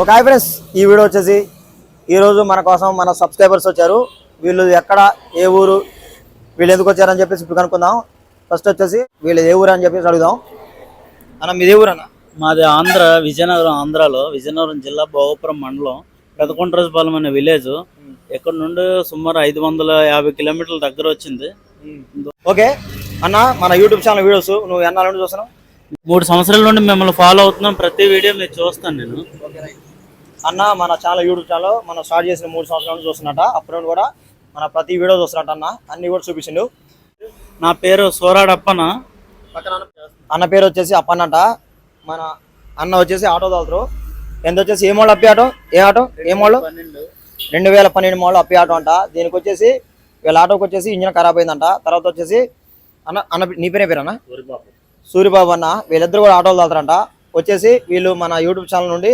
ఒక hi friends. ఈ video వచ్చేసి ఈరోజు మన కోసం మన సబ్స్క్రైబర్స్ వచ్చారు. వీళ్ళు ఎక్కడ ఏ ఊరు వీళ్ళు ఎందుకు వచ్చారని చెప్పేసి ఇప్పుడు కనుక్కుందాం. ఫస్ట్ వచ్చేసి వీళ్ళు ఏ ఊరు అని చెప్పేసి అడుగుదాం. అన్న మీది ఊరు అన్న? మాది ఆంధ్ర విజయనగరం ఆంధ్రాలో. విజయనగరం జిల్లా భోగపురం మండలం. పెదకొండ్రజపాలెం అనే విలేజ్. ఇక్కడ నుండి సుమారు ఐదు వందల యాభై కిలోమీటర్ల దగ్గర వచ్చింది. ఓకే. అన్న మన యూట్యూబ్ ఛానల్ వీడియోస్ నువ్వు ఎన్నాళ్ళ నుండి చూస్తున్నావు? మూడు సంవత్సరాల నుండి మిమ్మల్ని ఫాలో అవుతున్నాం. ప్రతి వీడియో మీరు చూస్తాను నేను. అన్న మన ఛానల్ యూట్యూబ్ ఛానల్ మనం స్టార్ట్ చేసిన మూడు సంవత్సరాల నుంచి చూస్తున్నట్ట అప్పుడు నుండి కూడా మన ప్రతి వీడియో చూస్తున్నట్టు అన్న. అన్ని కూడా చూపించిండు. నా పేరు సోరాడప్పన అన్న పేరు వచ్చేసి అప్పన్నట. మన అన్న వచ్చేసి ఆటో తోలుతారు. ఎంత వచ్చేసి? ఏ మోడల్ అప్పి ఆటో? ఏ ఆటో? ఏ మోడల్? రెండు వేల పన్నెండు మోడల్ అప్పి ఆటో అంట. దీనికి వచ్చేసి వీళ్ళ ఆటోకి వచ్చేసి ఇంజిన్ ఖరాబ్ అయిందంట. తర్వాత వచ్చేసి అన్న అన్న నీ పేరే పేరు అన్న? సూర్యబాబు అన్న. వీళ్ళిద్దరు కూడా ఆటోలు తోలుతారంట వచ్చేసి వీళ్ళు మన యూట్యూబ్ ఛానల్ నుండి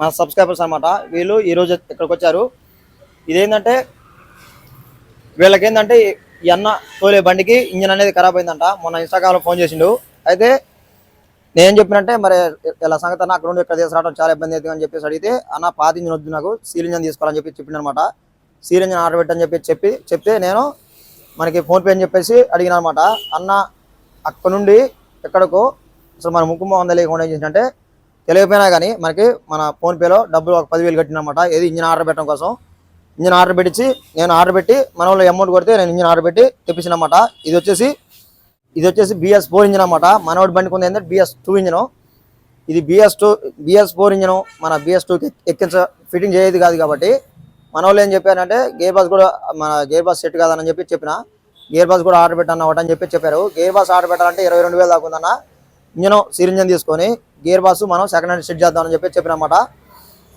మన సబ్స్క్రైబర్స్ అన్నమాట. వీళ్ళు ఈరోజు ఇక్కడికి వచ్చారు. ఇదేంటంటే వీళ్ళకి ఏంటంటే ఈ అన్న తోలే బండికి ఇంజిన్ అనేది ఖరాబ్ అయిందంట. మొన్న ఇన్స్టాగ్రామ్లో ఫోన్ చేసిండు. అయితే నేను చెప్పినంటే మరి ఇలా సంగతి అన్న? అక్కడ నుండి ఇక్కడ తీసుకురావడం చాలా ఇబ్బంది అవుతుంది అని చెప్పేసి అడిగితే అన్న పాత ఇంజిన్ వద్దు నాకు. సీల్ ఇంజిన్ తీసుకోవాలని చెప్పి చెప్పిండు అనమాట సీల్ ఇంజిన్ ఆర్డర్ పెట్టని చెప్పి చెప్పి చెప్తే నేను మనకి ఫోన్పే అని చెప్పేసి అడిగిన అనమాట అన్న అక్కడ నుండి ఎక్కడికో అసలు మన ముక్కు మొహం తెలియకుండా ఏం చేసిందంటే తెలియకపోయినా కానీ మనకి మన ఫోన్పేలో డబ్బులు ఒక పదివేలు కట్టినమాట ఏది ఇంజిన్ ఆర్డర్ పెట్టడం కోసం. ఇంజిన్ ఆర్డర్ పెట్టించి నేను ఆర్డర్ పెట్టి మన వాళ్ళు అమౌంట్ కొడితే నేను ఇంజిన్ ఆర్డర్ పెట్టి తెప్పించినమాట. ఇది వచ్చేసి ఇది వచ్చేసి బిఎస్ ఫోర్ ఇంజిన్ అనమాట. మనోడి బండికి ఉంది ఏంటంటే బిఎస్ టూ ఇంజిన్. ఇది BS two BS four engine. మన బిఎస్ టూకి ఎక్కించ ఫిట్టింగ్ చేయదు కాదు కాబట్టి మన వాళ్ళు ఏం చెప్పారంటే గేర్ బాస్ కూడా మన గేర్ బాస్ సెట్ కాదని చెప్పి చెప్పిన. గేర్ బాస్ కూడా ఆర్డర్ పెట్టాను ఒకటి అని చెప్పి చెప్పారు. గేర్ బాస్ ఆర్డర్ పెట్టాలంటే ఇరవై రెండు వేలు దాకా ఇంజన్ ఇంజిన్ సిర్ ఇంజన్ తీసుకొని గేర్ బాస్ మనం సెకండ్ హ్యాండ్ సెట్ చేద్దామని చెప్పి చెప్పినమాట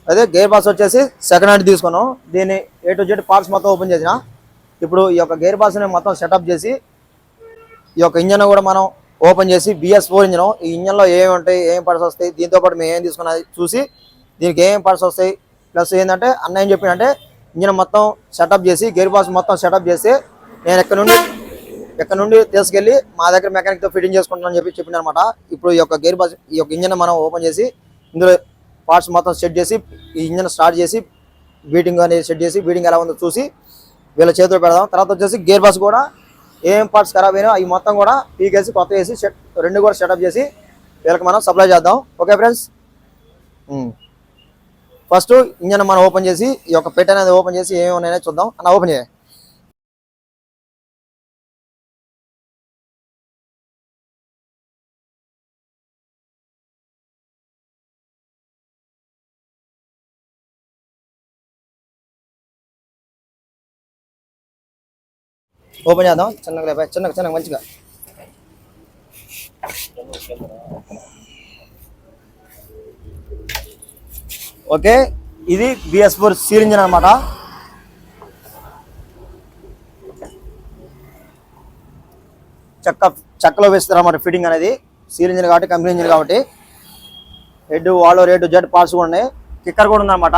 అదే గేర్ బాస్ వచ్చేసి సెకండ్ హ్యాండ్ తీసుకున్నాం. దీన్ని ఏ టు జెడ్ పార్ట్స్ మొత్తం ఓపెన్ చేసిన. ఇప్పుడు ఈ యొక్క గేర్ బాస్ని మొత్తం సెటప్ చేసి ఈ యొక్క ఇంజన్ కూడా మనం ఓపెన్ చేసి బిఎస్ ఫోర్ ఇంజన్ ఈ ఇంజన్లో ఏమి ఉంటాయి ఏం పార్ట్స్ వస్తాయి దీంతో పాటు మేము ఏం తీసుకున్నది చూసి దీనికి ఏం పార్ట్స్ వస్తాయి ప్లస్ ఏంటంటే అన్న ఏం చెప్పిందంటే ఇంజిన్ మొత్తం సెటప్ చేసి గేర్ బాక్స్ మొత్తం సెటప్ చేసి నేను ఎక్కడ నుండి ఎక్కడ నుండి తీసుకెళ్ళి మా దగ్గర మెకానిక్తో ఫిట్టింగ్ చేసుకుంటానని చెప్పి చెప్పింది అనమాట ఇప్పుడు ఈ యొక్క గేర్ బాక్స్ ఈ యొక్క ఇంజిన్ మనం ఓపెన్ చేసి ఇందులో పార్ట్స్ మొత్తం సెట్ చేసి ఈ ఇంజన్ స్టార్ట్ చేసి బీటింగ్ అనేది సెట్ చేసి బీటింగ్ ఎలా ఉందో చూసి వీళ్ళ చేతిలో పెడదాం. తర్వాత వచ్చేసి గేర్ బాక్స్ కూడా ఏం పార్ట్స్ ఖరాబ్ అయినా అవి మొత్తం కూడా పీకేసి కొత్త వేసి రెండు కూడా సెటప్ చేసి వీళ్ళకి మనం సప్లై చేద్దాం. ఓకే ఫ్రెండ్స్ ఫస్ట్ ఇంజన్ మనం ఓపెన్ చేసి ఈ యొక్క పెట్ అనేది ఓపెన్ చేసి ఏమేమి ఉన్నాయో చూద్దాం. అన్న ఓపెన్ చేయ. ఓపెన్ చేద్దాం. చిన్నగా చిన్నగా చిన్నగా మంచిగా. ఓకే? ఇది బిఎస్ ఫోర్ సీల్ ఇంజిన్ అనమాట చెక్క చెక్కలో వేస్తారు అన్నమాట ఫిట్టింగ్ అనేది? సీల్ ఇంజిన్ కాబట్టి కంపెనీ ఇంజిన్ కాబట్టి. Head wall rate Z parts కూడా ఉన్నాయి. కిక్కర్ కూడా ఉందన్నమాట.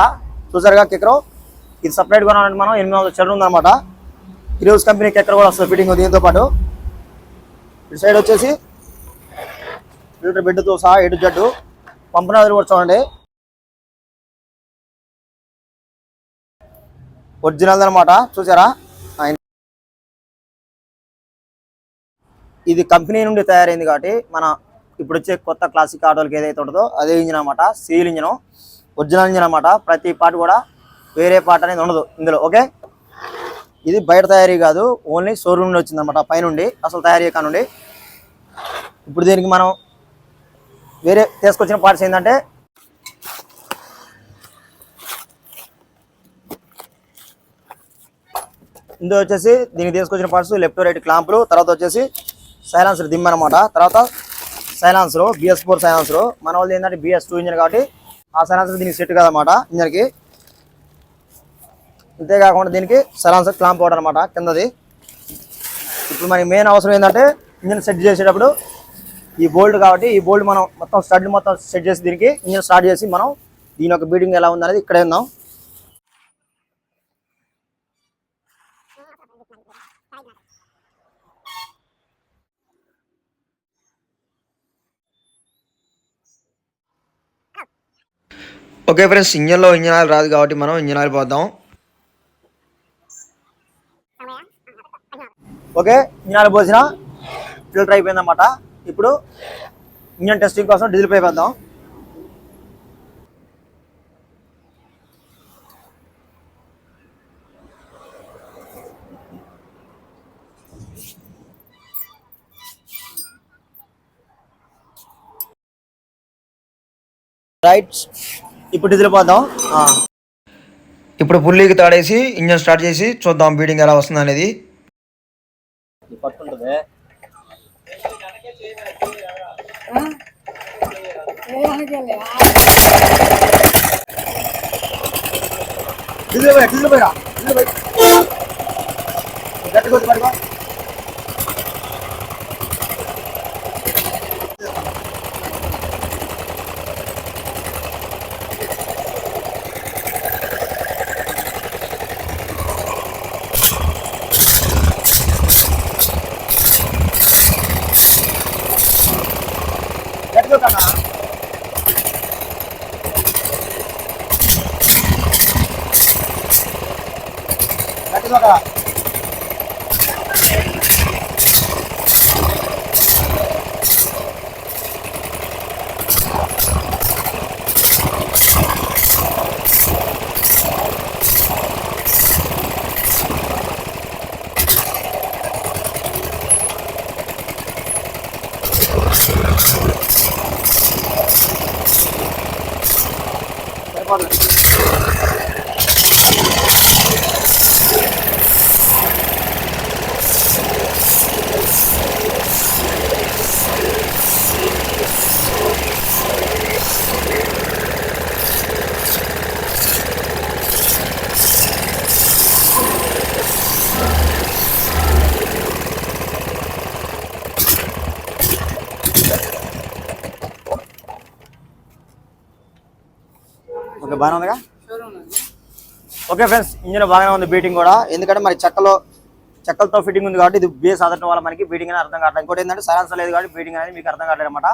చూసారుగా కిక్కర్ ఇది సపరేట్ కొనాలంటే మనం ఎనిమిది వందల చెడు ఉందన్నమాట. హిరోస్ కంపెనీ కిక్కర్ కూడా వస్తుంది ఫిట్టింగ్ దీంతో పాటు. ఇటు సైడ్ వచ్చేసి ఫిల్టర్ బెడ్తో సహా ఎటు జడ్డు పంపనాదులు కూడా చూడండి. ఒరిజినల్ అనమాట చూసారా? ఇది కంపెనీ నుండి తయారైంది కాబట్టి మన ఇప్పుడు వచ్చే కొత్త క్లాసిక్ ఆటోలకి ఏదైతే ఉంటుందో అదే ఇంజిన్ అనమాట సీల్ ఇంజిన్ ఒరిజినల్ ఇంజిన్ అనమాట ప్రతి పార్ట్ కూడా వేరే పార్ట్ అనేది ఉండదు ఇందులో ఓకే? ఇది బయట తయారీ కాదు ఓన్లీ షోరూమ్ నుండి వచ్చింది అనమాట పైనుండి అసలు తయారీ కానుండి. ఇప్పుడు దీనికి మనం వేరే తీసుకొచ్చిన పార్ట్స్ ఏంటంటే ఇందులో వచ్చేసి దీనికి తీసుకొచ్చిన పార్ట్స్ లెఫ్ట్ రైట్ క్లాంపులు తర్వాత వచ్చేసి సైలాన్సర్ దిమ్ అనమాట తర్వాత సైలాన్సర్ బిఎస్ ఫోర్ సైలాన్సర్ మన వాళ్ళు ఏంటంటే బిఎస్ టూ ఇంజన్ కాబట్టి ఆ సైలాన్సర్ దీనికి సెట్ కాదనమాట ఇంజన్కి అంతేకాకుండా దీనికి సైలాన్సర్ క్లాంప్ పౌడర్ అనమాట కిందది. ఇప్పుడు మనకి మెయిన్ అవసరం ఏంటంటే ఇంజన్ సెట్ చేసేటప్పుడు ఈ బోల్డ్ కాబట్టి ఈ బోల్డ్ మనం మొత్తం స్టడ్ మొత్తం సెట్ చేసి దీనికి ఇంజన్ స్టార్ట్ చేసి మనం దీని యొక్క బీడింగ్ ఎలా ఉందనేది ఇక్కడే ఉందాం ఓకే ఫ్రెండ్స్ ఇంజన్లో ఇంజన్ ఆయిల్ రాదు కాబట్టి మనం ఇంజన్ ఆయిల్ పోద్దాం. ఓకే ఇంజన్ ఆయిల్ పోసిన ఫిల్టర్ అయిపోయిందన్నమాట. ఇప్పుడు ఇంజన్ టెస్టింగ్ కోసం డీజిల్ పైప్ వేద్దాం. రైట్ ఇప్పుడు ఆ. ఇప్పుడు పుల్లీకి తాడేసి ఇంజన్ స్టార్ట్ చేసి చూద్దాం బీడింగ్ ఎలా వస్తుంది అనేది పట్టుంటది డీజిల్ పోయా డీజిల్ పోయా డీజిల్ పోయి. గట్టిగా వచ్చి పట్టుకో. గట్టిగా గట్టిగా కదా సరిపోతుంది ఓకే బాగానే ఉందిగా? ఓకే ఫ్రెండ్స్ ఇంజిన్ బాగానే ఉంది బీటింగ్ కూడా. ఎందుకంటే మరి చెక్కలో చెక్కలతో ఫిట్టింగ్ ఉంది కాబట్టి ఇది బేస్ అదటం వల్ల మనకి బీటింగ్ అనేది అర్థం కావట్లేదు. ఇంకోటి ఏంటంటే సరాన్సర్ లేదు కాబట్టి బీటింగ్ అనేది మీకు అర్థం కావట్లేదు అనమాట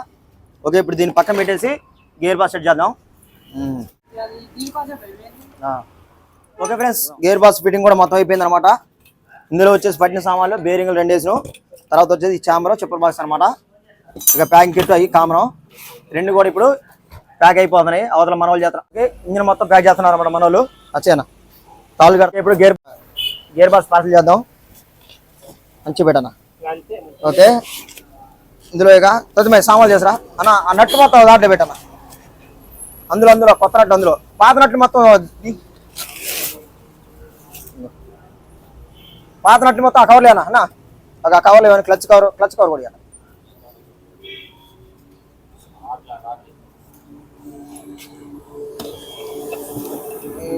ఓకే ఇప్పుడు దీన్ని పక్కన పెట్టేసి గేర్ బాస్ సెట్ చేద్దాం. Okay friends gear box fitting కూడా మొత్తం అయిపోయింది అనమాట ఇందులో వచ్చేసి పట్టిన సామాన్లు బేరింగ్లు రెండు వేసిన. తర్వాత వచ్చేసి ఈ చాంబర్ చెప్పుల బాక్స్ అనమాట ఇక ప్యాకింగ్ కిట్ అయ్యి కామరం రెండు కూడా ఇప్పుడు ప్యాక్ అయిపోతున్నాయి. అవతల మన వాళ్ళు చేస్తారు ఓకే ఇంజిన్ మొత్తం ప్యాక్ చేస్తున్నారు అనమాట మన వాళ్ళు వచ్చేనా తాళ్ళు కట్ట ఇప్పుడు గేర్ గేర్ బాక్స్ పార్సల్ చేద్దాం. మంచి పెట్టనా? ఓకే. ఇందులో ఇక తొమ్మిది సామాన్లు చేసరా? అన్న ఆ నట్టు మొత్తం దాంట్లో పెట్టనా? అందులో అందులో కొత్త నట్టు అందులో. పాత నట్టు మొత్తం పాత నట్టు మొత్తం ఆ కవర్లు అన్న? ఒక కవర్లు ఏమైనా క్లచ్ కవర్ క్లచ్ కవర్ కూడా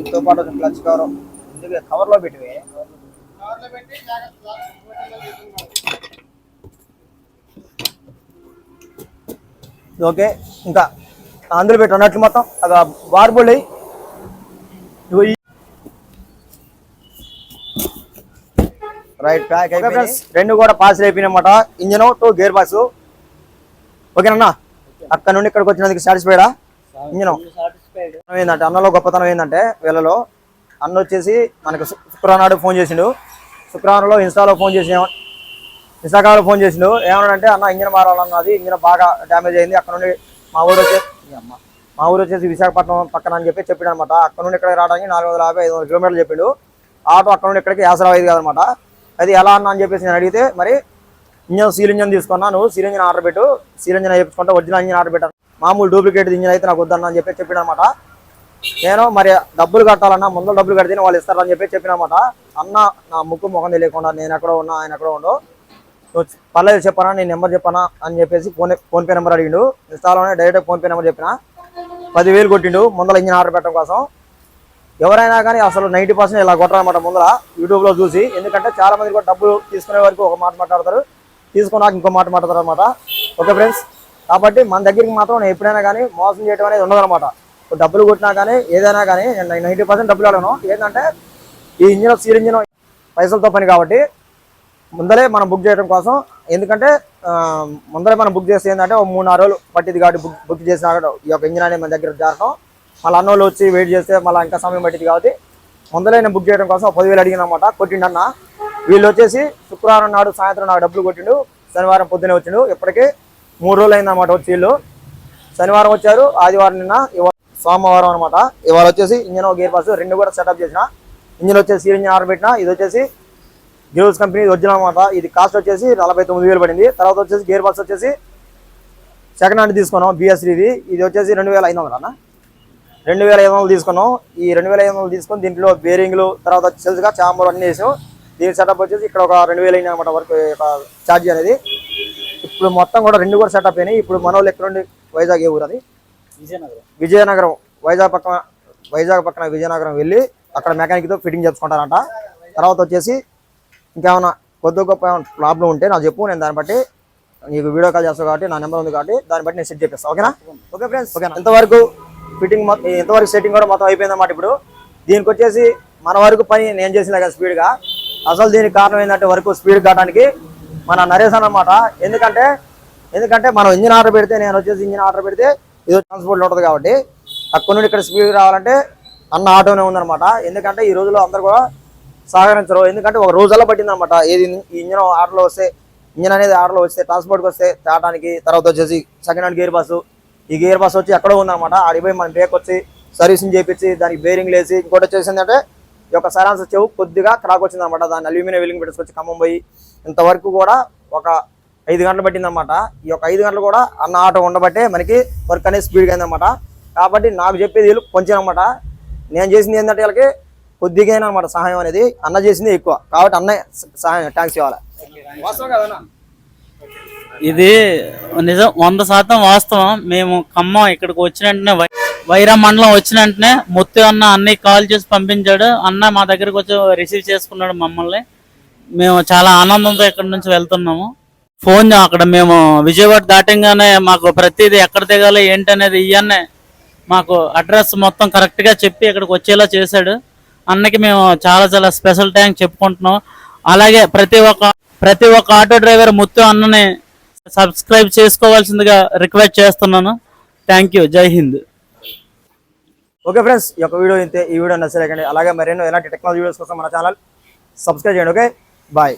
దీంతో పాటు క్లచ్ కవర్ ఎందుకు కవర్లో పెట్టివే. ఓకే. ఇంకా అందులో పెట్టి ఉన్నట్లు మొత్తం ఒక బార్బుల్ రైట్ ప్యాక్ ఫ్రెండ్స్. రెండు కూడా పాస్ అయిపోయినమాట ఇంజన్ టూ గేర్ బాక్స్. ఓకేనన్నా అక్కడ నుండి ఇక్కడికి వచ్చినందుకు సాటిస్ఫైడా ఇంజన్. ఏంటంటే అన్నలో గొప్పతనం ఏంటంటే వీళ్ళలో అన్న వచ్చేసి మనకు శుక్రవారం ఫోన్ చేసిండు. శుక్రవారంలో ఇన్స్టాలో ఫోన్ చేసి ఏమ- ఇన్స్టాగ్రామ్లో ఫోన్ చేసిండు. ఏమన్నాడంటే అన్న ఇంజన్ మారాలన్నది ఇంజన్ బాగా డ్యామేజ్ అయింది. అక్కడ నుండి మా ఊరు వచ్చేసి అమ్మ. మా ఊరు వచ్చేసి విశాఖపట్నం పక్కన అని చెప్పి చెప్పిండు అనమాట. అక్కడ నుండి ఇక్కడ రావడానికి నాలుగు వందల యాభై ఐదు వందల కిలోమీటర్లు చెప్పిండు. ఆటో అక్కడ నుండి ఇక్కడికి యాసరా అయింది కదనమాట. అది ఎలా అన్న అని చెప్పేసి నేను అడిగితే మరి ఇంజన్ సీల్ ఇంజన్ తీసుకున్నా నువ్వు సీల్ ఇంజన్ ఆర్డర్ పెట్టు. సీల్ ఇంజన్ వేయించుకుంటా ఒరిజినల్ ఇంజన్ ఆర్డర్ పెట్టాను మామూలు డూప్లికేట్ ఇంజన్ అయితే నాకు వద్దన్న అని చెప్పి చెప్పిండు అనమాట. నేను మరి డబ్బులు కట్టాలన్నా ముందు డబ్బులు కడితేనే వాళ్ళు ఇస్తారని చెప్పి చెప్పినమాట అన్న నా ముక్కు ముఖం తెలియకుండా నేను ఎక్కడో ఉన్నా ఆయన ఎక్కడో ఉండో పర్లేదు చెప్పనా నేను నెంబర్ చెప్పనా అని చెప్పేసి ఫోన్ ఫోన్పే నెంబర్ అడిగిండు. ఇన్స్టాలోనే డైరెక్ట్ ఫోన్పే నెంబర్ చెప్పిన. పదివేలు కొట్టిండు ముందర ఇంజిన్ ఆర్డర్ పెట్టడం కోసం. ఎవరైనా కానీ అసలు నైంటీ పర్సెంట్ ఇలా కొట్టారనమాట ముందర యూట్యూబ్లో చూసి. ఎందుకంటే చాలా మంది కూడా డబ్బులు తీసుకునే వరకు ఒక మాట మాట్లాడతారు. తీసుకున్నాక ఇంకో మాట మాట్లాడతారు అనమాట ఓకే ఫ్రెండ్స్ కాబట్టి మన దగ్గరికి మాత్రం నేను ఎప్పుడైనా కానీ మోసం చేయడం అనేది ఉండదన్నమాట. డబ్బులు కొట్టినా కానీ ఏదైనా కానీ నేను నైంటీ పర్సెంట్ డబ్బులు అడగను. ఏంటంటే ఈ ఇంజిన్ సీల్ ఇంజిన్ పైసలతో పని కాబట్టి ముందరే మనం బుక్ చేయడం కోసం. ఎందుకంటే ముందరే మనం బుక్ చేస్తే ఏంటంటే ఒక మూడు నాలుగు రోజులు పట్టింది కాబట్టి బుక్ బుక్ చేసిన ఈ యొక్క ఇంజిన్ అనేది మన దగ్గర జారడం. మళ్ళీ అన్నోళ్ళు వచ్చి వెయిట్ చేస్తే మళ్ళీ ఇంకా సమయం పట్టింది కాబట్టి ముందలే నేను బుక్ చేయడం కోసం పదివేలు అడిగిన అనమాట కొట్టిండన్న వీళ్ళు వచ్చేసి శుక్రవారం నాడు సాయంత్రం నాకు డబ్బులు కొట్టిండు. శనివారం పొద్దునే వచ్చిండు. ఇప్పటికీ మూడు రోజులు అయిందన్నమాట వచ్చి వీళ్ళు. శనివారం వచ్చారు ఆదివారం నిన్న ఇవాళ సోమవారం అనమాట ఇవాళ వచ్చేసి ఇంజన్ గేర్ పాస్ రెండు కూడా సెటప్ చేసిన. ఇంజన్ వచ్చేసి ఇంజన్ ఆర్డర్ పెట్టిన. ఇది వచ్చేసి గిరోస్ కంపెనీ ఒరిజినల్ అనమాట ఇది కాస్ట్ వచ్చేసి నలభై తొమ్మిది వేలు పడింది. తర్వాత వచ్చేసి గేర్ బాక్స్ వచ్చేసి సెకండ్ హ్యాండ్ తీసుకున్నాం బిఎస్సీది ఇది వచ్చేసి రెండు వేల ఐదు వందలు అన్న. రెండు వేల ఐదు వందలు తీసుకున్నాం. ఈ రెండు వేల ఐదు వందలు తీసుకొని దీంట్లో బేరింగ్లు తర్వాత సెల్స్గా చాంబర్ అన్ని వేసాం. దీని సెటప్ వచ్చేసి ఇక్కడ ఒక రెండు వేలు అయినాయి అనమాట వరకు ఛార్జ్ అనేది. ఇప్పుడు మొత్తం కూడా రెండు కూడా సెటప్ అయినాయి. ఇప్పుడు మనోళ్ళు ఎక్కడ నుండి వైజాగ్ ఏ ఊరు అది? విజయనగరం. విజయనగరం వైజాగ్ పక్కన వైజాగ్ పక్కన విజయనగరం వెళ్ళి అక్కడ మెకానిక్తో ఫిట్టింగ్ చేసుకుంటారంట తర్వాత వచ్చేసి ఇంకేమైనా కొద్ది గొప్ప ఏమైనా ప్రాబ్లం ఉంటే నాకు చెప్పు నేను దాన్ని బట్టి నీకు వీడియో కాల్ చేస్తావు కాబట్టి నా నెంబర్ ఉంది కాబట్టి దాన్ని బట్టి నేను సెట్ చేపిస్తాను ఓకేనా? Okay friends. ఓకేనా? ఇంతవరకు ఫిట్టింగ్ మొత్తం ఇంతవరకు సెట్టింగ్ కూడా మొత్తం అయిపోయింది అన్నమాట ఇప్పుడు. దీనికి వచ్చేసి మన వరకు పని నేను చేసిన కదా స్పీడ్గా అసలు దీనికి కారణం ఏంటంటే వరకు స్పీడ్ కావడానికి మన నరేష్ అన్నమాట. ఎందుకంటే ఎందుకంటే మనం ఇంజిన్ ఆర్డర్ పెడితే నేను వచ్చేసి ఇంజిన్ ఆర్డర్ పెడితే ఇది ట్రాన్స్పోర్ట్ ఉంటుంది కాబట్టి అక్కడ నుండి ఇక్కడ స్పీడ్ రావాలంటే అన్న ఆటోనే ఉందన్నమాట. ఎందుకంటే ఈ రోజుల్లో అందరు కూడా సహకరించరు. ఎందుకంటే ఒక రోజుల్లో పట్టింది అనమాట ఏది ఈ ఇంజన్ ఆటోలో వస్తే ఇంజన్ అనేది ఆటోలో వస్తే ట్రాన్స్పోర్ట్కి వస్తే తేటానికి తర్వాత వచ్చేసి సెకండ్ హ్యాండ్ గేర్ బస్సు ఈ గేర్ బస్ వచ్చి ఎక్కడో ఉందన్నమాట. ఆడిపోయి మన బ్రేక్ వచ్చి సర్వీసింగ్ చేపించి దానికి బేరింగ్ లేసి ఇంకోటి వచ్చేసి అంటే ఈ యొక్క సరాన్స్ చెవు కొద్దిగా క్రాక్ వచ్చిందనమాట దాన్ని అల్యూమినియం వెలింగ్ పెట్టుకొచ్చి ఖమ్మం పోయి ఇంతవరకు కూడా ఒక ఐదు గంటలు పట్టిందన్నమాట. ఈ యొక్క ఐదు గంటలు కూడా అన్న ఆటో ఉండబట్టే మనకి వర్క్ అనేది స్పీడ్గా అయిందన్నమాట. కాబట్టి నాకు చెప్పేది వీళ్ళు కొంచెం అనమాట నేను చేసింది ఏంటంటే వీళ్ళకి కొద్దిగా అనమాట సహాయం అనేది. అన్న చేసింది ఎక్కువ. కాబట్టి అన్న సహాయం ట్యాంక్స్ ఇవ్వాలి? ఇది నిజం వంద శాతం వాస్తవం. మేము ఖమ్మం ఇక్కడికి వచ్చిన వెంటనే వైరా మండలం వచ్చిన వెంటనే ముత్తు అన్న అన్నయ్య కాల్ చేసి పంపించాడు. అన్న మా దగ్గరకు వచ్చి రిసీవ్ చేసుకున్నాడు మమ్మల్ని. మేము చాలా ఆనందంతో ఇక్కడ నుంచి వెళ్తున్నాము. ఫోన్ అక్కడ మేము విజయవాడ దాటంగానే మాకు ప్రతిదీ ఎక్కడ దిగాలి ఏంటనేది ఇవన్నీ మాకు అడ్రస్ మొత్తం కరెక్ట్గా చెప్పి ఇక్కడికి వచ్చేలా చేశాడు. అన్నకి మేము చాలా చాలా స్పెషల్ థ్యాంక్ చెప్పుకుంటున్నాం. అలాగే ప్రతి ఒక్క ప్రతి ఒక్క ఆటో డ్రైవర్ ముత్తు అన్నని సబ్స్క్రైబ్ చేసుకోవాల్సిందిగా రిక్వెస్ట్ చేస్తున్నాను. థ్యాంక్ యూ జై హింద్. ఓకే ఫ్రెండ్స్ ఈ యొక్క వీడియో ఇంతే ఈ వీడియో నచ్చలేకండి అలాగే మరెన్నో ఎలాంటి టెక్నాలజీ వీడియోస్ కోసం మన ఛానల్ సబ్స్క్రైబ్ చేయండి ఓకే? బాయ్